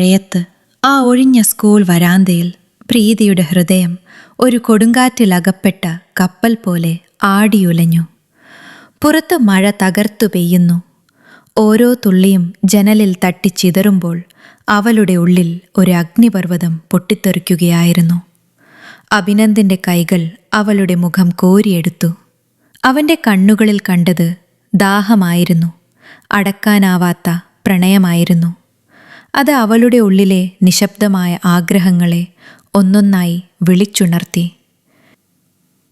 മഴയത്ത് ആ ഒഴിഞ്ഞ സ്കൂൾ വരാന്തയിൽ പ്രീതിയുടെ ഹൃദയം ഒരു കൊടുങ്കാറ്റിലകപ്പെട്ട കപ്പൽ പോലെ ആടിയുലഞ്ഞു. പുറത്ത് മഴ തകർത്തു പെയ്യുന്നു. ഓരോ തുള്ളിയും ജനലിൽ തട്ടിച്ചിതറുമ്പോൾ അവളുടെ ഉള്ളിൽ ഒരു അഗ്നിപർവതം പൊട്ടിത്തെറിക്കുകയായിരുന്നു. അഭിനന്ദിന്റെ കൈകൾ അവളുടെ മുഖം കോരിയെടുത്തു. അവന്റെ കണ്ണുകളിൽ കണ്ടത് ദാഹമായിരുന്നു. അടക്കാനാവാത്ത പ്രണയമായിരുന്നു. അത് അവളുടെ ഉള്ളിലെ നിശബ്ദമായ ആഗ്രഹങ്ങളെ ഒന്നൊന്നായി വിളിച്ചുണർത്തി.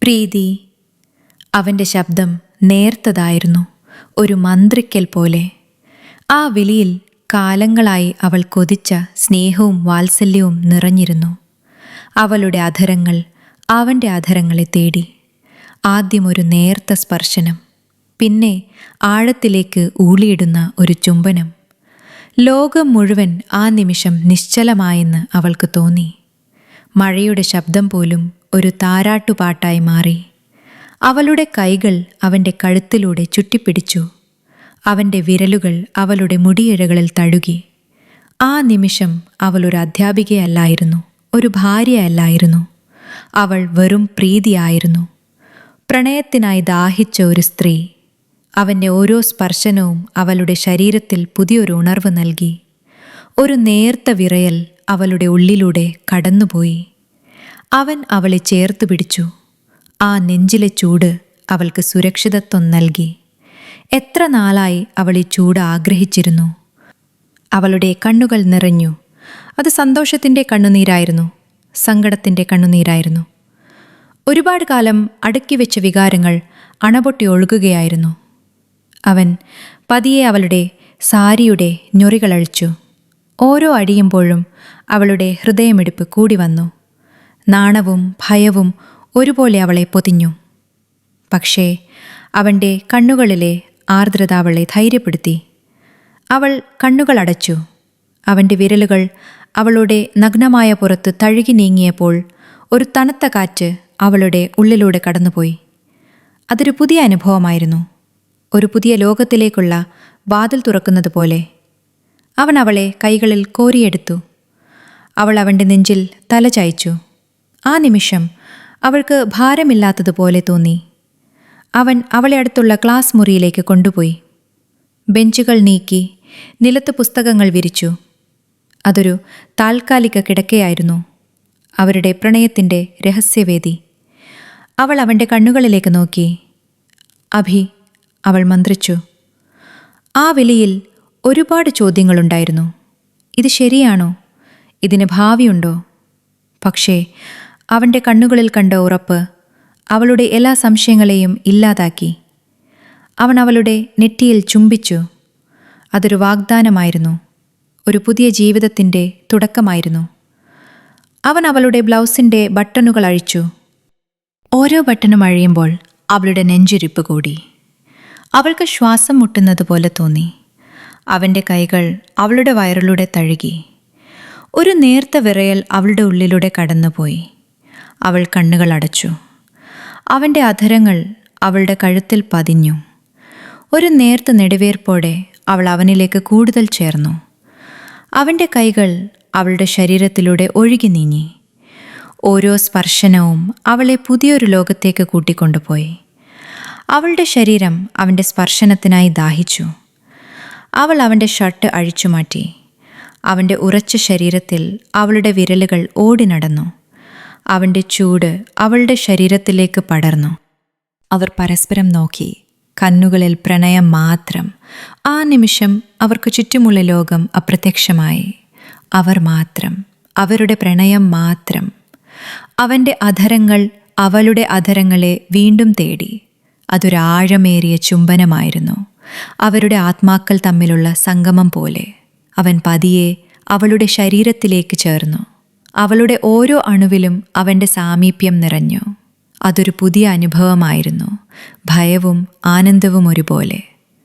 പ്രീതി അവന്റെ ശബ്ദം നേർത്തതായിരുന്നു ഒരു മന്ത്രിക്കൽ പോലെ. ആ വിളിയിൽ കാലങ്ങളായി അവൾ കൊതിച്ച സ്നേഹവും വാത്സല്യവും നിറഞ്ഞിരുന്നു. അവളുടെ അധരങ്ങൾ അവന്റെ അധരങ്ങളെ തേടി. ആദ്യം ഒരു നേർത്ത സ്പർശനം പിന്നെ ആഴത്തിലേക്ക് ഊളിയിടുന്ന ഒരു ചുംബനം. ലോകം മുഴുവൻ ആ നിമിഷം നിശ്ചലമായെന്ന് അവൾക്ക് തോന്നി. മഴയുടെ ശബ്ദം പോലും ഒരു താരാട്ടുപാട്ടായി മാറി. അവളുടെ കൈകൾ അവന്റെ കഴുത്തിലൂടെ ചുറ്റിപ്പിടിച്ചു. അവന്റെ വിരലുകൾ അവളുടെ മുടിയിഴകളിൽ തഴുകി. ആ നിമിഷം അവൾ ഒരു അധ്യാപികയല്ലായിരുന്നു ഒരു ഭാര്യയല്ലായിരുന്നു. അവൾ വെറും പ്രീതിയായിരുന്നു. പ്രണയത്തിനായി ദാഹിച്ച ഒരു സ്ത്രീ അവന്റെ ഓരോ സ്പർശനവും അവളുടെ ശരീരത്തിൽ പുതിയൊരു ഉണർവ് നൽകി. ഒരു നേർത്ത വിറയൽ അവളുടെ ഉള്ളിലൂടെ കടന്നുപോയി. അവൻ അവളെ ചേർത്ത് പിടിച്ചു. ആ നെഞ്ചിലെ ചൂട് അവൾക്ക് സുരക്ഷിതത്വം നൽകി. എത്ര നാളായി അവൾ ഈ ചൂട് ആഗ്രഹിച്ചിരുന്നു? അവളുടെ കണ്ണുകൾ നിറഞ്ഞു. അത് സന്തോഷത്തിന്റെ കണ്ണുനീരായിരുന്നു. സങ്കടത്തിന്റെ കണ്ണുനീരായിരുന്നു. ഒരുപാട് കാലം അടുക്കി വെച്ച വികാരങ്ങൾ അണപൊട്ടി ഒഴുകുകയായിരുന്നു. അവൻ പതിയെ അവളുടെ സാരിയുടെ ഞൊറികളഴിച്ചു ഓരോ അടിയുമ്പോഴും അവളുടെ ഹൃദയമെടുപ്പ് കൂടി വന്നു. നാണവും ഭയവും ഒരുപോലെ അവളെ പൊതിഞ്ഞു. പക്ഷേ അവന്റെ കണ്ണുകളിലെ ആർദ്രത അവളെ ധൈര്യപ്പെടുത്തി. അവൾ കണ്ണുകൾ അടച്ചു. അവന്റെ വിരലുകൾ അവളുടെ നഗ്നമായ പുറത്ത് തഴുകി നീങ്ങിയപ്പോൾ ഒരു തണുത്ത കാറ്റ് അവളുടെ ഉള്ളിലൂടെ കടന്നുപോയി. അതൊരു പുതിയ അനുഭവമായിരുന്നു. ഒരു പുതിയ ലോകത്തിലേക്കുള്ള വാതിൽ തുറക്കുന്നത് പോലെ അവൻ അവളെ കൈകളിൽ കോരിയെടുത്തു. അവൾ അവന്റെ നെഞ്ചിൽ തല ചായ്ച്ചു. ആ നിമിഷം അവൾക്ക് ഭാരമില്ലാത്തതുപോലെ തോന്നി. അവൻ അവളെ അടുത്തുള്ള ക്ലാസ് മുറിയിലേക്ക് കൊണ്ടുപോയി. ബെഞ്ചുകൾ നീക്കി നിലത്ത് പുസ്തകങ്ങൾ വിരിച്ചു. അതൊരു താൽക്കാലിക കിടക്കയായിരുന്നു. അവരുടെ പ്രണയത്തിന്റെ രഹസ്യവേദി. അവൾ അവന്റെ കണ്ണുകളിലേക്ക് നോക്കി. അഭി അവൾ മന്ത്രിച്ചു ആ വിളിയിൽ ഒരുപാട് ചോദ്യങ്ങളുണ്ടായിരുന്നു. ഇത് ശരിയാണോ? ഇതിന് ഭാവിയുണ്ടോ? പക്ഷേ അവന്റെ കണ്ണുകളിൽ കണ്ട ഉറപ്പ് അവളുടെ എല്ലാ സംശയങ്ങളെയും ഇല്ലാതാക്കി. അവൻ അവളുടെ നെറ്റിയിൽ ചുംബിച്ചു. അതൊരു വാഗ്ദാനമായിരുന്നു. ഒരു പുതിയ ജീവിതത്തിന്റെ തുടക്കമായിരുന്നു. അവൻ അവളുടെ ബ്ലൗസിന്റെ ബട്ടണുകൾ അഴിച്ചു. ഓരോ ബട്ടണും അഴിയുമ്പോൾ അവളുടെ നെഞ്ചുരിപ്പ് കൂടി. അവൾക്ക് ശ്വാസം മുട്ടുന്നത് പോലെ തോന്നി. അവന്റെ കൈകൾ അവളുടെ വയറിലൂടെ തഴുകി. ഒരു നേർത്ത വിറയൽ അവളുടെ ഉള്ളിലൂടെ കടന്നുപോയി. അവൾ കണ്ണുകൾ അടച്ചു. അവന്റെ അധരങ്ങൾ അവളുടെ കഴുത്തിൽ പതിഞ്ഞു. ഒരു നേർത്ത നെടുവേർപ്പോടെ അവൾ അവനിലേക്ക് കൂടുതൽ ചേർന്നു. അവന്റെ കൈകൾ അവളുടെ ശരീരത്തിലൂടെ ഒഴുകി നീങ്ങി. ഓരോ സ്പർശനവും അവളെ പുതിയൊരു ലോകത്തേക്ക് കൂട്ടിക്കൊണ്ടുപോയി. അവളുടെ ശരീരം അവന്റെ സ്പർശനത്തിനായി ദാഹിച്ചു. അവൾ അവന്റെ ഷർട്ട് അഴിച്ചുമാറ്റി. അവന്റെ ഉറച്ച ശരീരത്തിൽ അവളുടെ വിരലുകൾ ഓടി നടന്നു. അവന്റെ ചൂട് അവളുടെ ശരീരത്തിലേക്ക് പടർന്നു. അവർ പരസ്പരം നോക്കി. കണ്ണുകളിൽ പ്രണയം മാത്രം. ആ നിമിഷം അവർക്ക് ചുറ്റുമുള്ള ലോകം അപ്രത്യക്ഷമായി. അവർ മാത്രം. അവരുടെ പ്രണയം മാത്രം. അവന്റെ അധരങ്ങൾ അവളുടെ അധരങ്ങളെ വീണ്ടും തേടി. അതൊരാഴമേറിയ ചുംബനമായിരുന്നു. അവരുടെ ആത്മാക്കൾ തമ്മിലുള്ള സംഗമം പോലെ. അവൻ പതിയെ അവളുടെ ശരീരത്തിലേക്ക് ചേർന്നു. അവളുടെ ഓരോ അണുവിലും അവന്റെ സാമീപ്യം നിറഞ്ഞു. അതൊരു പുതിയ അനുഭവമായിരുന്നു. ഭയവും ആനന്ദവും ഒരുപോലെ.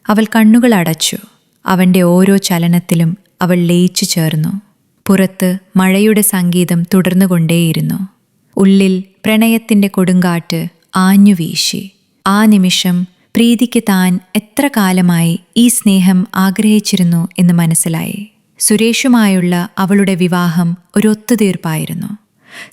അവൾ കണ്ണുകൾ അടച്ചു. അവന്റെ ഓരോ ചലനത്തിലും അവൾ ലയിച്ചു ചേർന്നു. പുറത്ത് മഴയുടെ സംഗീതം തുടർന്നുകൊണ്ടേയിരുന്നു. ഉള്ളിൽ പ്രണയത്തിന്റെ കൊടുങ്കാറ്റ് ആഞ്ഞു വീശി ആ നിമിഷം പ്രീതിക്ക് താൻ എത്ര കാലമായി ഈ സ്നേഹം ആഗ്രഹിച്ചിരുന്നു എന്ന് മനസ്സിലായി. സുരേഷുമായുള്ള അവളുടെ വിവാഹം ഒരു ഒത്തുതീർപ്പായിരുന്നു.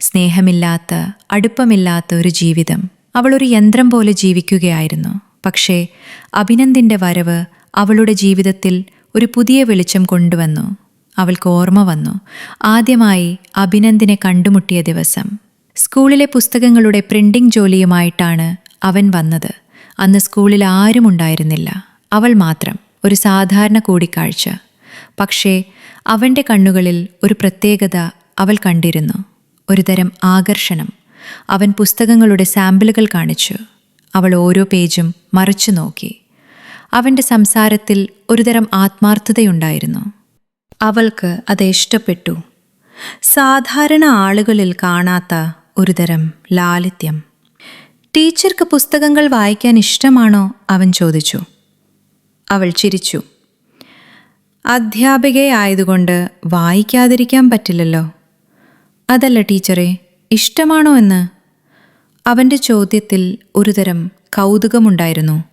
സ്നേഹമില്ലാത്ത അടുപ്പമില്ലാത്ത ഒരു ജീവിതം. അവൾ ഒരു യന്ത്രം പോലെ ജീവിക്കുകയായിരുന്നു. പക്ഷേ അഭിനന്ദിന്റെ വരവ് അവളുടെ ജീവിതത്തിൽ ഒരു പുതിയ വെളിച്ചം കൊണ്ടുവന്നു. അവൾക്ക് ഓർമ്മ വന്നു. ആദ്യമായി അഭിനന്ദിനെ കണ്ടുമുട്ടിയ ദിവസം. സ്കൂളിലെ പുസ്തകങ്ങളുടെ പ്രിന്റിംഗ് ജോലിയുമായിട്ടാണ് അവൻ വന്നത്. അന്ന് സ്കൂളിൽ ആരും ഉണ്ടായിരുന്നില്ല. അവൾ മാത്രം ഒരു സാധാരണ കൂടിക്കാഴ്ച. പക്ഷേ അവന്റെ കണ്ണുകളിൽ ഒരു പ്രത്യേകത അവൾ കണ്ടിരുന്നു. ഒരുതരം ആകർഷണം. അവൻ പുസ്തകങ്ങളുടെ സാമ്പിളുകൾ കാണിച്ചു. അവൾ ഓരോ പേജും മറിച്ചു നോക്കി. അവന്റെ സംസാരത്തിൽ ഒരുതരം ആത്മാർത്ഥതയുണ്ടായിരുന്നു. അവൾക്ക് അത് ഇഷ്ടപ്പെട്ടു. സാധാരണ ആളുകളിൽ കാണാത്ത ഒരുതരം ലാളിത്യം. ടീച്ചർക്ക് പുസ്തകങ്ങൾ വായിക്കാൻ ഇഷ്ടമാണോ? അവൻ ചോദിച്ചു. അവൾ ചിരിച്ചു. അധ്യാപികയായതുകൊണ്ട് വായിക്കാതിരിക്കാൻ പറ്റില്ലല്ലോ. അതല്ല ടീച്ചറെ ഇഷ്ടമാണോ എന്ന്? അവന്റെ ചോദ്യത്തിൽ ഒരുതരം കൗതുകമുണ്ടായിരുന്നു.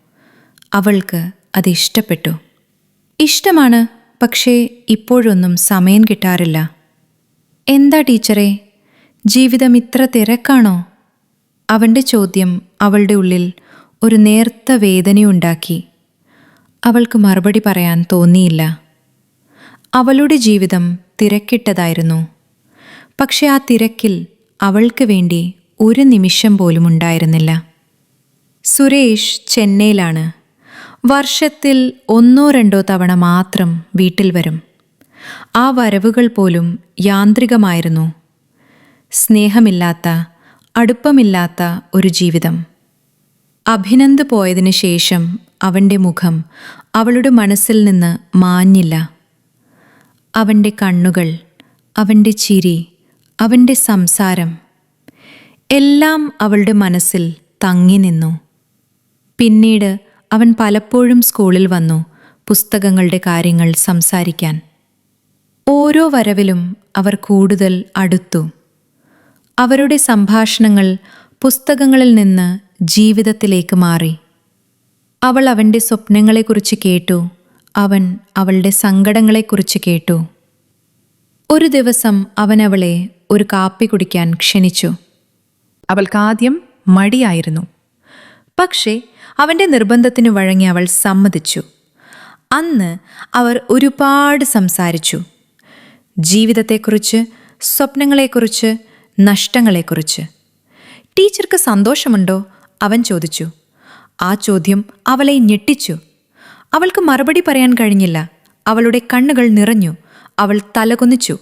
അവൾക്ക് അത് ഇഷ്ടപ്പെട്ടു. ഇഷ്ടമാണ് പക്ഷേ ഇപ്പോഴൊന്നും സമയം കിട്ടാറില്ല. എന്താ ടീച്ചറെ? ജീവിതം ഇത്ര തിരക്കാണോ? അവന്റെ ചോദ്യം അവളുടെ ഉള്ളിൽ ഒരു നേർത്ത വേദനയുണ്ടാക്കി. അവൾക്ക് മറുപടി പറയാൻ തോന്നിയില്ല. അവളുടെ ജീവിതം തിരക്കിട്ടതായിരുന്നു. പക്ഷെ ആ തിരക്കിൽ അവൾക്ക് വേണ്ടി ഒരു നിമിഷം പോലും ഉണ്ടായിരുന്നില്ല. സുരേഷ് ചെന്നൈയിലാണ്. വർഷത്തിൽ ഒന്നോ രണ്ടോ തവണ മാത്രം വീട്ടിൽ വരും. ആ വരവുകൾ പോലും യാന്ത്രികമായിരുന്നു. സ്നേഹമില്ലാത്ത അടുപ്പമില്ലാത്ത ഒരു ജീവിതം. അഭിനന്ദ് പോയതിനു ശേഷം അവന്റെ മുഖം അവളുടെ മനസ്സിൽ നിന്ന് മാഞ്ഞില്ല. അവന്റെ കണ്ണുകൾ അവന്റെ ചിരി അവന്റെ സംസാരം എല്ലാം അവളുടെ മനസ്സിൽ തങ്ങി നിന്നു. പിന്നീട് അവൻ പലപ്പോഴും സ്കൂളിൽ വന്നു പുസ്തകങ്ങളുടെ കാര്യങ്ങൾ സംസാരിക്കാൻ. ഓരോ വരവിലും അവർ കൂടുതൽ അടുത്തു. അവരുടെ സംഭാഷണങ്ങൾ പുസ്തകങ്ങളിൽ നിന്ന് ജീവിതത്തിലേക്ക് മാറി. അവൾ അവന്റെ സ്വപ്നങ്ങളെക്കുറിച്ച് കേട്ടു. അവൻ അവളുടെ സങ്കടങ്ങളെക്കുറിച്ച് കേട്ടു. ഒരു ദിവസം അവൻ അവളെ ഒരു കാപ്പി കുടിക്കാൻ ക്ഷണിച്ചു. അവൾക്കാദ്യം മടിയായിരുന്നു. പക്ഷേ അവന്റെ നിർബന്ധത്തിന് വഴങ്ങി അവൾ സമ്മതിച്ചു. അന്ന് അവർ ഒരുപാട് സംസാരിച്ചു. ജീവിതത്തെക്കുറിച്ച് സ്വപ്നങ്ങളെക്കുറിച്ച് നഷ്ടങ്ങളെക്കുറിച്ച്. ടീച്ചർക്ക് സന്തോഷമുണ്ടോ? അവൻ ചോദിച്ചു. ആ ചോദ്യം അവളെ ഞെട്ടിച്ചു. അവൾക്ക് മറുപടി പറയാൻ കഴിഞ്ഞില്ല. അവളുടെ കണ്ണുകൾ നിറഞ്ഞു. അവൾ തലകുന്നിച്ചു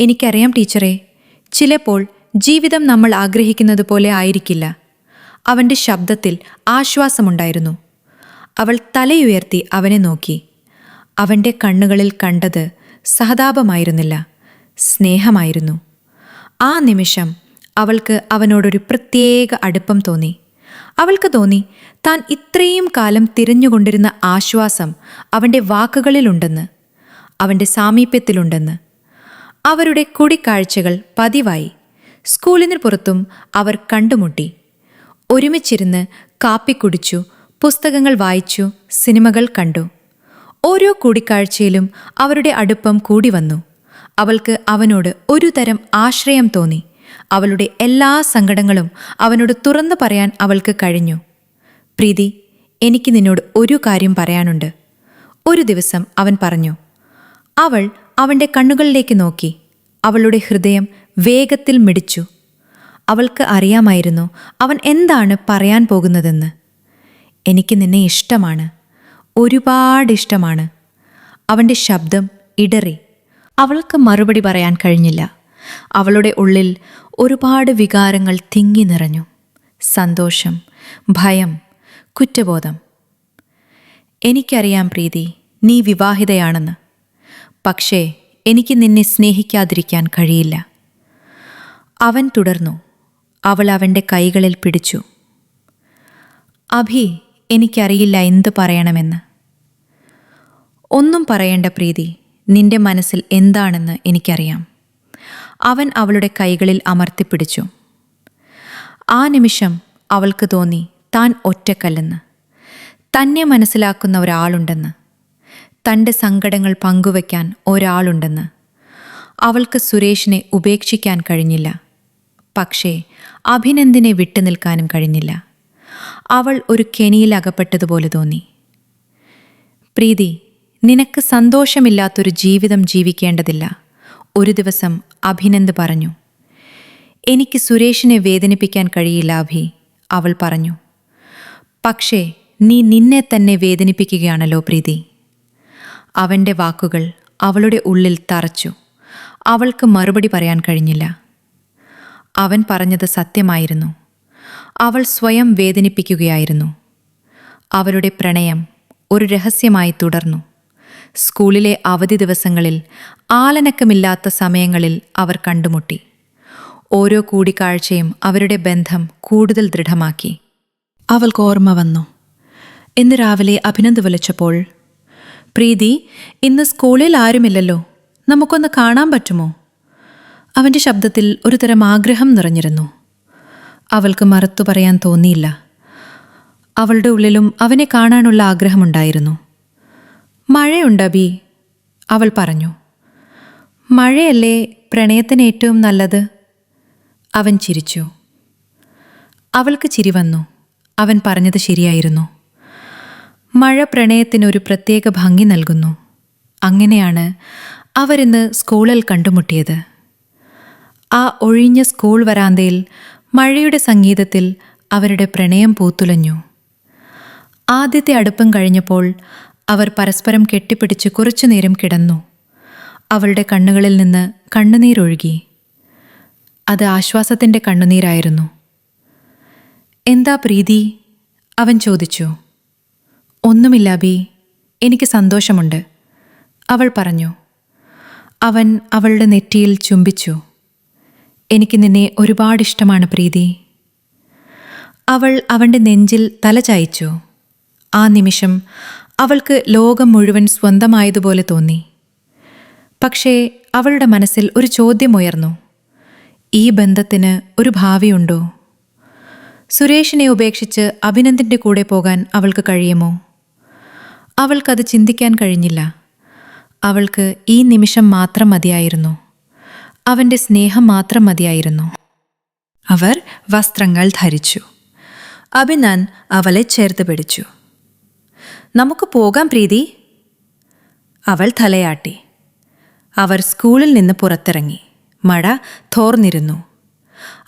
എനിക്കറിയാം ടീച്ചറെ ചിലപ്പോൾ ജീവിതം നമ്മൾ ആഗ്രഹിക്കുന്നത് പോലെ ആയിരിക്കില്ല. അവന്റെ ശബ്ദത്തിൽ ആശ്വാസമുണ്ടായിരുന്നു. അവൾ തലയുയർത്തി അവനെ നോക്കി. അവന്റെ കണ്ണുകളിൽ കണ്ടത് സഹതാപമായിരുന്നില്ല. സ്നേഹമായിരുന്നു. ആ നിമിഷം അവൾക്ക് അവനോടൊരു പ്രത്യേക അടുപ്പം തോന്നി. അവൾക്ക് തോന്നി താൻ ഇത്രയും കാലം തിരഞ്ഞുകൊണ്ടിരുന്ന ആശ്വാസം അവന്റെ വാക്കുകളിലുണ്ടെന്ന് അവന്റെ സാമീപ്യത്തിലുണ്ടെന്ന്. അവരുടെ കൂടിക്കാഴ്ചകൾ പതിവായി. സ്കൂളിന് പുറത്തും അവർ കണ്ടുമുട്ടി. ഒരുമിച്ചിരുന്ന് കാപ്പി കുടിച്ചു പുസ്തകങ്ങൾ വായിച്ചു സിനിമകൾ കണ്ടു. ഓരോ കൂടിക്കാഴ്ചയിലും അവരുടെ അടുപ്പം കൂടി വന്നു. അവൾക്ക് അവനോട് ഒരു തരം ആശ്രയം തോന്നി. അവളുടെ എല്ലാ സങ്കടങ്ങളും അവനോട് തുറന്നു പറയാൻ അവൾക്ക് കഴിഞ്ഞു. പ്രീതി എനിക്ക് നിന്നോട് ഒരു കാര്യം പറയാനുണ്ട്. ഒരു ദിവസം അവൻ പറഞ്ഞു അവൾ അവന്റെ കണ്ണുകളിലേക്ക് നോക്കി. അവളുടെ ഹൃദയം വേഗത്തിൽ മിടിച്ചു. അവൾക്ക് അറിയാമായിരുന്നു അവൻ എന്താണ് പറയാൻ പോകുന്നതെന്ന്. എനിക്ക് നിന്നെ ഇഷ്ടമാണ്. ഒരുപാട് ഇഷ്ടമാണ്. അവന്റെ ശബ്ദം ഇടറി. അവൾക്ക് മറുപടി പറയാൻ കഴിഞ്ഞില്ല. അവളുടെ ഉള്ളിൽ ഒരുപാട് വികാരങ്ങൾ തിങ്ങി നിറഞ്ഞു. സന്തോഷം ഭയം കുറ്റബോധം. എനിക്കറിയാം പ്രീതി നീ വിവാഹിതയാണെന്ന്. പക്ഷേ എനിക്ക് നിന്നെ സ്നേഹിക്കാതിരിക്കാൻ കഴിയില്ല. അവൻ തുടർന്നു. അവൾ അവന്റെ കൈകളിൽ പിടിച്ചു. അഭി എനിക്കറിയില്ല എന്തു പറയണമെന്ന്. ഒന്നും പറയേണ്ട പ്രീതി നിന്റെ മനസ്സിൽ എന്താണെന്ന് എനിക്കറിയാം. അവൻ അവളുടെ കൈകളിൽ അമർത്തിപ്പിടിച്ചു ആ നിമിഷം അവൾക്ക് തോന്നി താൻ ഒറ്റക്കല്ലെന്ന്. തന്നെ മനസ്സിലാക്കുന്ന ഒരാളുണ്ടെന്ന്. തന്റെ സങ്കടങ്ങൾ പങ്കുവയ്ക്കാൻ ഒരാളുണ്ടെന്ന്. അവൾക്ക് സുരേഷിനെ ഉപേക്ഷിക്കാൻ കഴിഞ്ഞില്ല. പക്ഷേ അഭിനന്ദിനെ വിട്ടുനിൽക്കാനും കഴിഞ്ഞില്ല. അവൾ ഒരു കെണിയിൽ അകപ്പെട്ടതുപോലെ തോന്നി. പ്രീതി നിനക്ക് സന്തോഷമില്ലാത്തൊരു ജീവിതം ജീവിക്കേണ്ടതില്ല. ഒരു ദിവസം അഭിനന്ദ് പറഞ്ഞു എനിക്ക് സുരേഷിനെ വേദനിപ്പിക്കാൻ കഴിയില്ല അഭി അവൾ പറഞ്ഞു. പക്ഷേ നീ നിന്നെ തന്നെ വേദനിപ്പിക്കുകയാണല്ലോ പ്രീതി. അവന്റെ വാക്കുകൾ അവളുടെ ഉള്ളിൽ തറച്ചു. അവൾക്ക് മറുപടി പറയാൻ കഴിഞ്ഞില്ല. അവൻ പറഞ്ഞത് സത്യമായിരുന്നു. അവൾ സ്വയം വേദനിപ്പിക്കുകയായിരുന്നു. അവരുടെ പ്രണയം ഒരു രഹസ്യമായി തുടർന്നു. സ്കൂളിലെ അവധി ദിവസങ്ങളിൽ ആലനക്കമില്ലാത്ത സമയങ്ങളിൽ അവർ കണ്ടുമുട്ടി. ഓരോ കൂടിക്കാഴ്ചയും അവരുടെ ബന്ധം കൂടുതൽ ദൃഢമാക്കി. അവൾക്ക് ഓർമ്മ വന്നു. ഇന്ന് രാവിലെ അഭിനന്ദ് വിളിച്ചപ്പോൾ പ്രീതി ഇന്ന് സ്കൂളിൽ ആരുമില്ലല്ലോ? നമുക്കൊന്ന് കാണാൻ പറ്റുമോ? അവന്റെ ശബ്ദത്തിൽ ഒരുതരം ആഗ്രഹം നിറഞ്ഞിരുന്നു. അവൾക്ക് മറുത്തു പറയാൻ തോന്നിയില്ല. അവളുടെ ഉള്ളിലും അവനെ കാണാനുള്ള ആഗ്രഹമുണ്ടായിരുന്നു. മഴയുണ്ട് അബി? അവൾ പറഞ്ഞു. മഴയല്ലേ പ്രണയത്തിന് ഏറ്റവും നല്ലത്? അവൻ ചിരിച്ചു. അവൾക്ക് ചിരി വന്നു. അവൻ പറഞ്ഞത് ശരിയായിരുന്നു. മഴ പ്രണയത്തിന് ഒരു പ്രത്യേക ഭംഗി നൽകുന്നു. അങ്ങനെയാണ് അവരിന്ന് സ്കൂളിൽ കണ്ടുമുട്ടിയത്. ആ ഒഴിഞ്ഞ സ്കൂൾ വരാന്തയിൽ മഴയുടെ സംഗീതത്തിൽ അവരുടെ പ്രണയം പൂത്തുലഞ്ഞു. ആദ്യത്തെ അടുപ്പം കഴിഞ്ഞപ്പോൾ അവർ പരസ്പരം കെട്ടിപ്പിടിച്ച് കുറച്ചുനേരം കിടന്നു. അവളുടെ കണ്ണുകളിൽ നിന്ന് കണ്ണുനീരൊഴുകി അത് ആശ്വാസത്തിന്റെ കണ്ണുനീരായിരുന്നു. എന്താ പ്രീതി? അവൻ ചോദിച്ചു. ഒന്നുമില്ല ബി എനിക്ക് സന്തോഷമുണ്ട് അവൾ പറഞ്ഞു. അവൻ അവളുടെ നെറ്റിയിൽ ചുംബിച്ചു. എനിക്ക് നിന്നെ ഒരുപാട് ഇഷ്ടമാണ് പ്രീതി. അവൾ അവന്റെ നെഞ്ചിൽ തല ചായ്ച്ചു. ആ നിമിഷം അവൾക്ക് ലോകം മുഴുവൻ സ്വന്തമായതുപോലെ തോന്നി. പക്ഷേ അവളുടെ മനസ്സിൽ ഒരു ചോദ്യമുയർന്നു. ഈ ബന്ധത്തിന് ഒരു ഭാവിയുണ്ടോ? സുരേഷിനെ ഉപേക്ഷിച്ച് അഭിനന്ദിന്റെ കൂടെ പോകാൻ അവൾക്ക് കഴിയുമോ? അവൾക്കത് ചിന്തിക്കാൻ കഴിഞ്ഞില്ല. അവൾക്ക് ഈ നിമിഷം മാത്രം മതിയായിരുന്നു. അവന്റെ സ്നേഹം മാത്രം മതിയായിരുന്നു. അവർ വസ്ത്രങ്ങൾ ധരിച്ചു. അഭിനൻ അവളെ ചേർത്ത് പിടിച്ചു. നമുക്ക് പോകാം പ്രീതി. അവൾ തലയാട്ടി. അവർ സ്കൂളിൽ നിന്ന് പുറത്തിറങ്ങി. മഴ തോർന്നിരുന്നു.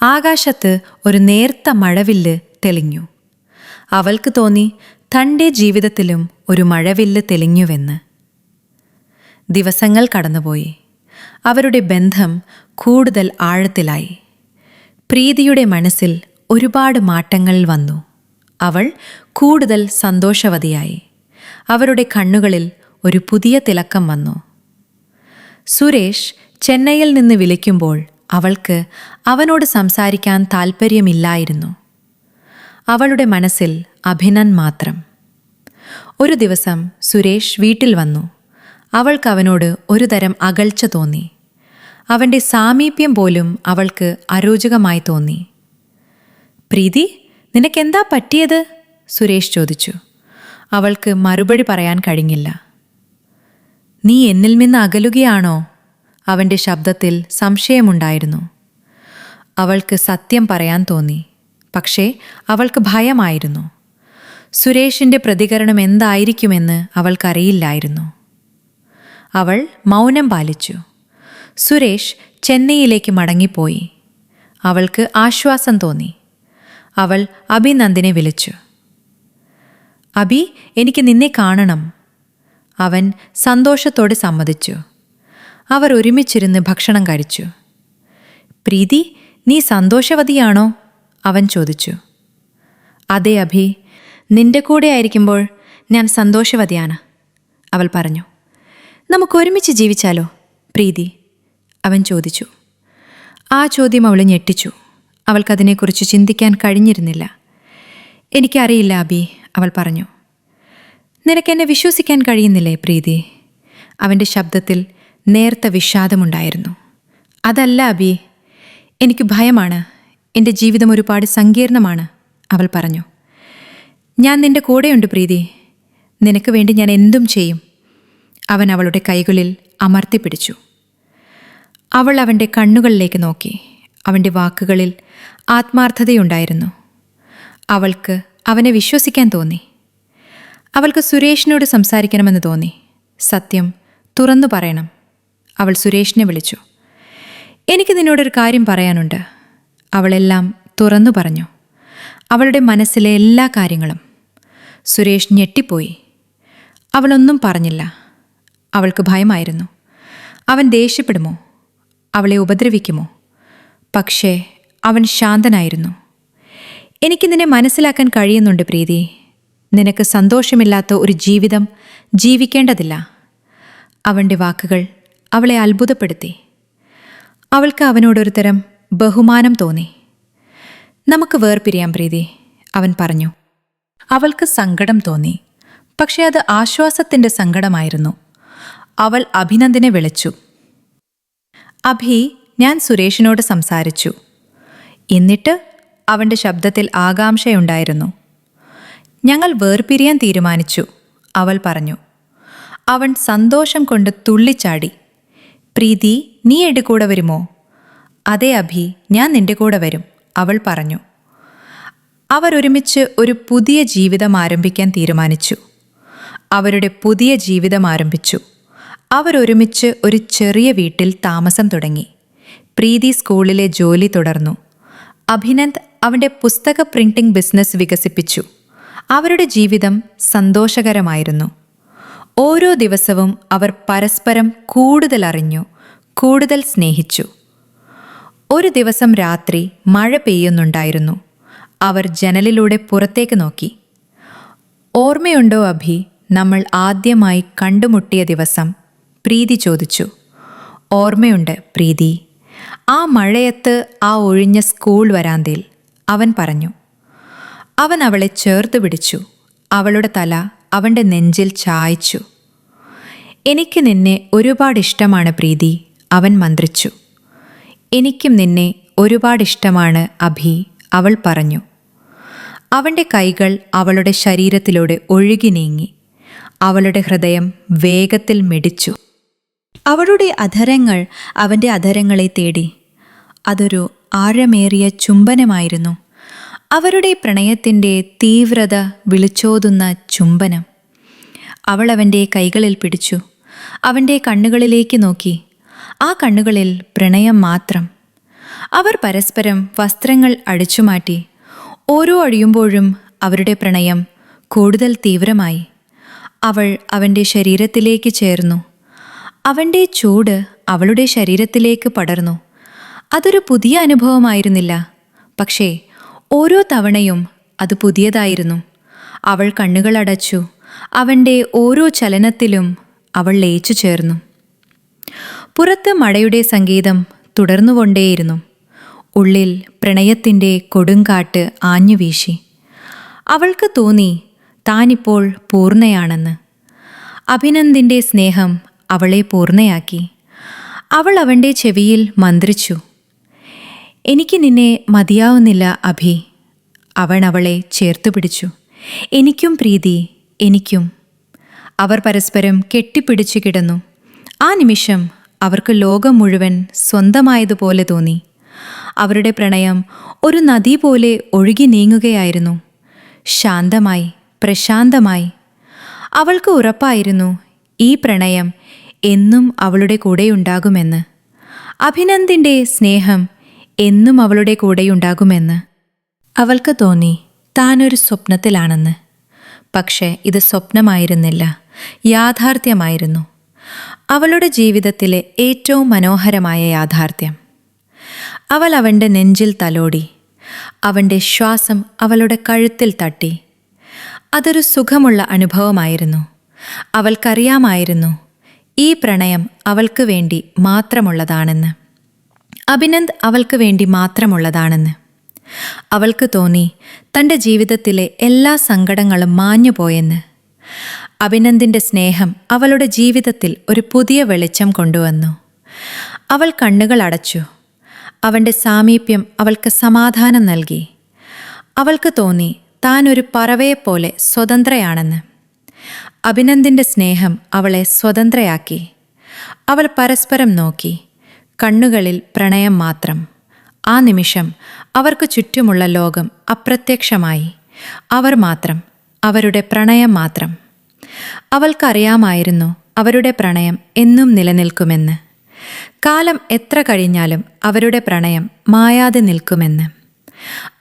ആകാശത്ത് ഒരു നേർത്ത മഴവില്ല് തെളിഞ്ഞു. അവൾക്ക് തോന്നി തന്റെ ജീവിതത്തിലും ഒരു മഴവില്ല് തെളിഞ്ഞുവെന്ന്. ദിവസങ്ങൾ കടന്നുപോയി. അവരുടെ ബന്ധം കൂടുതൽ ആഴത്തിലായി. പ്രീതിയുടെ മനസ്സിൽ ഒരുപാട് മാറ്റങ്ങൾ വന്നു. അവൾ കൂടുതൽ സന്തോഷവതിയായി. അവരുടെ കണ്ണുകളിൽ ഒരു പുതിയ തിളക്കം വന്നു. സുരേഷ് ചെന്നൈയിൽ നിന്ന് വിളിക്കുമ്പോൾ അവൾക്ക് അവനോട് സംസാരിക്കാൻ താൽപ്പര്യമില്ലായിരുന്നു. അവളുടെ മനസ്സിൽ അഭിനൻ മാത്രം. ഒരു ദിവസം സുരേഷ് വീട്ടിൽ വന്നു. അവൾക്ക് അവനോട് ഒരു തരം അകൽച്ച തോന്നി. അവന്റെ സാമീപ്യം പോലും അവൾക്ക് അരോചകമായി തോന്നി. പ്രീതി നിനക്കെന്താ പറ്റിയത്? സുരേഷ് ചോദിച്ചു. അവൾക്ക് മറുപടി പറയാൻ കഴിഞ്ഞില്ല. നീ എന്നിൽ നിന്ന് അകലുകയാണോ? അവന്റെ ശബ്ദത്തിൽ സംശയമുണ്ടായിരുന്നു. അവൾക്ക് സത്യം പറയാൻ തോന്നി. പക്ഷേ അവൾക്ക് ഭയമായിരുന്നു. സുരേഷിന്റെ പ്രതികരണം എന്തായിരിക്കുമെന്ന് അവൾക്കറിയില്ലായിരുന്നു. അവൾ മൗനം പാലിച്ചു. സുരേഷ് ചെന്നൈയിലേക്ക് മടങ്ങിപ്പോയി. അവൾക്ക് ആശ്വാസം തോന്നി. അവൾ അഭിനന്ദിനെ വിളിച്ചു. അബി എനിക്ക് നിന്നെ കാണണം. അവൻ സന്തോഷത്തോടെ സമ്മതിച്ചു. അവർ ഒരുമിച്ചിരുന്ന് ഭക്ഷണം കഴിച്ചു. പ്രീതി നീ സന്തോഷവതിയാണോ? അവൻ ചോദിച്ചു. അതെ അഭി നിന്റെ കൂടെ ആയിരിക്കുമ്പോൾ ഞാൻ സന്തോഷവതിയാണ് അവൾ പറഞ്ഞു. നമുക്ക് ഒരുമിച്ച് ജീവിച്ചാലോ പ്രീതി? അവൻ ചോദിച്ചു. ആ ചോദ്യം അവൾ ഞെട്ടിച്ചു. അവൾക്കതിനെക്കുറിച്ച് ചിന്തിക്കാൻ കഴിഞ്ഞിരുന്നില്ല. എനിക്കറിയില്ല അബി അവൾ പറഞ്ഞു. നിനക്കെന്നെ വിശ്വസിക്കാൻ കഴിയുന്നില്ലേ പ്രീതി? അവന്റെ ശബ്ദത്തിൽ നേർത്ത വിഷാദമുണ്ടായിരുന്നു. അതല്ല അബി എനിക്ക് ഭയമാണ്. എന്റെ ജീവിതം ഒരുപാട് സങ്കീർണമാണ് അവൾ പറഞ്ഞു. ഞാൻ നിന്റെ കൂടെയുണ്ട് പ്രീതി. നിനക്ക് വേണ്ടി ഞാൻ എന്തും ചെയ്യും. അവൻ അവളുടെ കൈകളിൽ അമർത്തിപ്പിടിച്ചു. അവൾ അവന്റെ കണ്ണുകളിലേക്ക് നോക്കി. അവന്റെ വാക്കുകളിൽ ആത്മാർത്ഥതയുണ്ടായിരുന്നു. അവൾക്ക് അവനെ വിശ്വസിക്കാൻ തോന്നി. അവൾക്ക് സുരേഷിനോട് സംസാരിക്കണമെന്ന് തോന്നി. സത്യം തുറന്നു പറയണം. അവൾ സുരേഷിനെ വിളിച്ചു. എനിക്ക് നിന്നോടൊരു കാര്യം പറയാനുണ്ട്. അവളെല്ലാം തുറന്നു പറഞ്ഞു. അവളുടെ മനസ്സിലെ എല്ലാ കാര്യങ്ങളും. സുരേഷ് ഞെട്ടിപ്പോയി. അവളൊന്നും പറഞ്ഞില്ല. അവൾക്ക് ഭയമായിരുന്നു. അവൻ ദേഷ്യപ്പെടുമോ? അവളെ ഉപദ്രവിക്കുമോ? പക്ഷേ അവൻ ശാന്തനായിരുന്നു. എനിക്ക് നിന്നെ മനസ്സിലാക്കാൻ കഴിയുന്നുണ്ട് പ്രീതി. നിനക്ക് സന്തോഷമില്ലാത്ത ഒരു ജീവിതം ജീവിക്കേണ്ടതില്ല. അവന്റെ വാക്കുകൾ അവളെ അത്ഭുതപ്പെടുത്തി. അവൾക്ക് അവനോടൊരു തരം ബഹുമാനം തോന്നി. നമുക്ക് വേർപിരിയാം പ്രീതി അവൻ പറഞ്ഞു. അവൾക്ക് സങ്കടം തോന്നി. പക്ഷേ അത് ആശ്വാസത്തിന്റെ സങ്കടമായിരുന്നു. അവൾ അഭിനന്ദിനെ വിളിച്ചു. അഭി ഞാൻ സുരേഷിനോട് സംസാരിച്ചു. എന്നിട്ട് അവന്റെ ശബ്ദത്തിൽ ആകാംക്ഷയുണ്ടായിരുന്നു. ഞങ്ങൾ വേർപിരിയാൻ തീരുമാനിച്ചു അവൾ പറഞ്ഞു. അവൻ സന്തോഷം കൊണ്ട് തുള്ളിച്ചാടി. പ്രീതി നീ എന്റെ കൂടെ വരുമോ? അതെ അഭി ഞാൻ നിന്റെ കൂടെ വരും അവൾ പറഞ്ഞു. അവർ ഒരുമിച്ച് ഒരു പുതിയ ജീവിതം ആരംഭിക്കാൻ തീരുമാനിച്ചു. അവരുടെ പുതിയ ജീവിതം ആരംഭിച്ചു. അവരൊരുമിച്ച് ഒരു ചെറിയ വീട്ടിൽ താമസം തുടങ്ങി. പ്രീതി സ്കൂളിലെ ജോലി തുടർന്നു. അഭിനന്ദ് അവന്റെ പുസ്തക പ്രിന്റിംഗ് ബിസിനസ് വികസിപ്പിച്ചു. അവരുടെ ജീവിതം സന്തോഷകരമായിരുന്നു. ഓരോ ദിവസവും അവർ പരസ്പരം കൂടുതൽ അറിഞ്ഞു കൂടുതൽ സ്നേഹിച്ചു. ഒരു ദിവസം രാത്രി മഴ പെയ്യുന്നുണ്ടായിരുന്നു. അവർ ജനലിലൂടെ പുറത്തേക്ക് നോക്കി. ഓർമ്മയുണ്ടോ അഭി നമ്മൾ ആദ്യമായി കണ്ടുമുട്ടിയ ദിവസം? പ്രീതി ചോദിച്ചു. ഓർമ്മയുണ്ട് പ്രീതി. ആ മഴയത്ത് ആ ഒഴിഞ്ഞ സ്കൂൾ വരാന്തയിൽ അവൻ പറഞ്ഞു അവൻ അവളെ ചേർത്ത് പിടിച്ചു. അവളുടെ തല അവന്റെ നെഞ്ചിൽ ചായച്ചു. എനിക്ക് നിന്നെ ഒരുപാട് ഇഷ്ടമാണ് പ്രീതി അവൻ മന്ത്രിച്ചു. എനിക്കും നിന്നെ ഒരുപാട് ഇഷ്ടമാണ് അഭി അവൾ പറഞ്ഞു. അവന്റെ കൈകൾ അവളുടെ ശരീരത്തിലൂടെ ഒഴുകി നീങ്ങി. അവളുടെ ഹൃദയം വേഗത്തിൽ മിടിച്ചു. അവളുടെ അധരങ്ങൾ അവന്റെ അധരങ്ങളെ തേടി. അതൊരു ആഴമേറിയ ചുംബനമായിരുന്നു. അവരുടെ പ്രണയത്തിന്റെ തീവ്രത വിളിച്ചോതുന്ന ചുംബനം. അവൾ അവന്റെ കൈകളിൽ പിടിച്ചു. അവന്റെ കണ്ണുകളിലേക്ക് നോക്കി. ആ കണ്ണുകളിൽ പ്രണയം മാത്രം. അവർ പരസ്പരം വസ്ത്രങ്ങൾ അടിച്ചുമാറ്റി. ഓരോ അഴിയുമ്പോഴും അവരുടെ പ്രണയം കൂടുതൽ തീവ്രമായി. അവൾ അവന്റെ ശരീരത്തിലേക്ക് ചേർന്നു. അവന്റെ ചൂട് അവളുടെ ശരീരത്തിലേക്ക് പടർന്നു. അതൊരു പുതിയ അനുഭവമായിരുന്നില്ല. പക്ഷേ ഓരോ തവണയും അത് പുതിയതായിരുന്നു. അവൾ കണ്ണുകളടച്ചു അവന്റെ ഓരോ ചലനത്തിലും അവൾ ലയിച്ചു ചേർന്നു. പുറത്ത് മഴയുടെ സംഗീതം തുടർന്നുകൊണ്ടേയിരുന്നു. ഉള്ളിൽ പ്രണയത്തിന്റെ കൊടുങ്കാട്ട് ആഞ്ഞുവീശി അവൾക്ക് തോന്നി താനിപ്പോൾ പൂർണയാണെന്ന്. അഭിനന്ദിന്റെ സ്നേഹം അവളെ പൂർണയാക്കി. അവൾ അവന്റെ ചെവിയിൽ മന്ത്രിച്ചു എനിക്ക് നിന്നെ മതിയാവുന്നില്ല അഭി അവൻ അവളെ ചേർത്തു പിടിച്ചു എനിക്കും പ്രീതി എനിക്കും അവർ പരസ്പരം കെട്ടിപ്പിടിച്ചു കിടന്നു. ആ നിമിഷം അവർക്ക് ലോകം മുഴുവൻ സ്വന്തമായതുപോലെ തോന്നി. അവരുടെ പ്രണയം ഒരു നദി പോലെ ഒഴുകി നീങ്ങുകയായിരുന്നു. ശാന്തമായി പ്രശാന്തമായി. അവൾക്ക് ഉറപ്പായിരുന്നു ഈ പ്രണയം എന്നും അവളുടെ കൂടെയുണ്ടാകുമെന്ന് അഭിനന്ദിന്റെ സ്നേഹം എന്നും അവളുടെ കൂടെയുണ്ടാകുമെന്ന് അവൾക്ക് തോന്നി താനൊരു സ്വപ്നത്തിലാണെന്ന്. പക്ഷേ ഇത് സ്വപ്നമായിരുന്നില്ല യാഥാർത്ഥ്യമായിരുന്നു. അവളുടെ ജീവിതത്തിലെ ഏറ്റവും മനോഹരമായ യാഥാർത്ഥ്യം. അവൾ അവന്റെ നെഞ്ചിൽ തലോടി അവന്റെ ശ്വാസം അവളുടെ കഴുത്തിൽ തട്ടി. അതൊരു സുഖമുള്ള അനുഭവമായിരുന്നു. അവൾക്കറിയാമായിരുന്നു. ഈ പ്രണയം അവൾക്ക് വേണ്ടി മാത്രമുള്ളതാണെന്ന്. അഭിനന്ദ് അവൾക്ക് വേണ്ടി മാത്രമുള്ളതാണെന്ന്. അവൾക്ക് തോന്നി തന്റെ ജീവിതത്തിലെ എല്ലാ സങ്കടങ്ങളും മാഞ്ഞുപോയെന്ന്. അഭിനന്ദിന്റെ സ്നേഹം അവളുടെ ജീവിതത്തിൽ ഒരു പുതിയ വെളിച്ചം കൊണ്ടുവന്നു. അവൾ കണ്ണുകൾ അടച്ചു. അവന്റെ സാമീപ്യം അവൾക്ക് സമാധാനം നൽകി. അവൾക്ക് തോന്നി താൻ ഒരു പറവയെപ്പോലെ സ്വതന്ത്രയാണെന്ന്. അഭിനന്ദിന്റെ സ്നേഹം അവളെ സ്വതന്ത്രയാക്കി. അവൾ പരസ്പരം നോക്കി. കണ്ണുകളിൽ പ്രണയം മാത്രം. ആ നിമിഷം അവർക്ക് ചുറ്റുമുള്ള ലോകം അപ്രത്യക്ഷമായി. അവർ മാത്രം. അവരുടെ പ്രണയം മാത്രം. അവൾക്കറിയാമായിരുന്നു അവരുടെ പ്രണയം എന്നും നിലനിൽക്കുമെന്ന്. കാലം എത്ര കഴിഞ്ഞാലും അവരുടെ പ്രണയം മായാതെ നിൽക്കുമെന്ന്.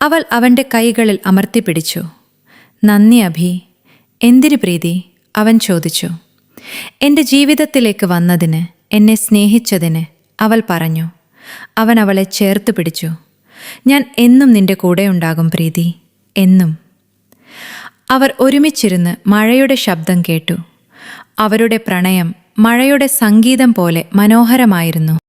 അവൾ അവന്റെ കൈകളിൽ അമർത്തിപ്പിടിച്ചു. നന്ദി അഭി. എന്തിനു പ്രീതി? അവൻ ചോദിച്ചു എന്റെ ജീവിതത്തിലേക്ക് വന്നതിന് എന്നെ സ്നേഹിച്ചതിന് അവൾ പറഞ്ഞു. അവൻ അവളെ ചേർത്ത് പിടിച്ചു. ഞാൻ എന്നും നിന്റെ കൂടെ ഉണ്ടാകും പ്രീതി എന്നും. അവർ ഒരുമിച്ചിരുന്ന് മഴയുടെ ശബ്ദം കേട്ടു. അവരുടെ പ്രണയം മഴയുടെ സംഗീതം പോലെ മനോഹരമായിരുന്നു.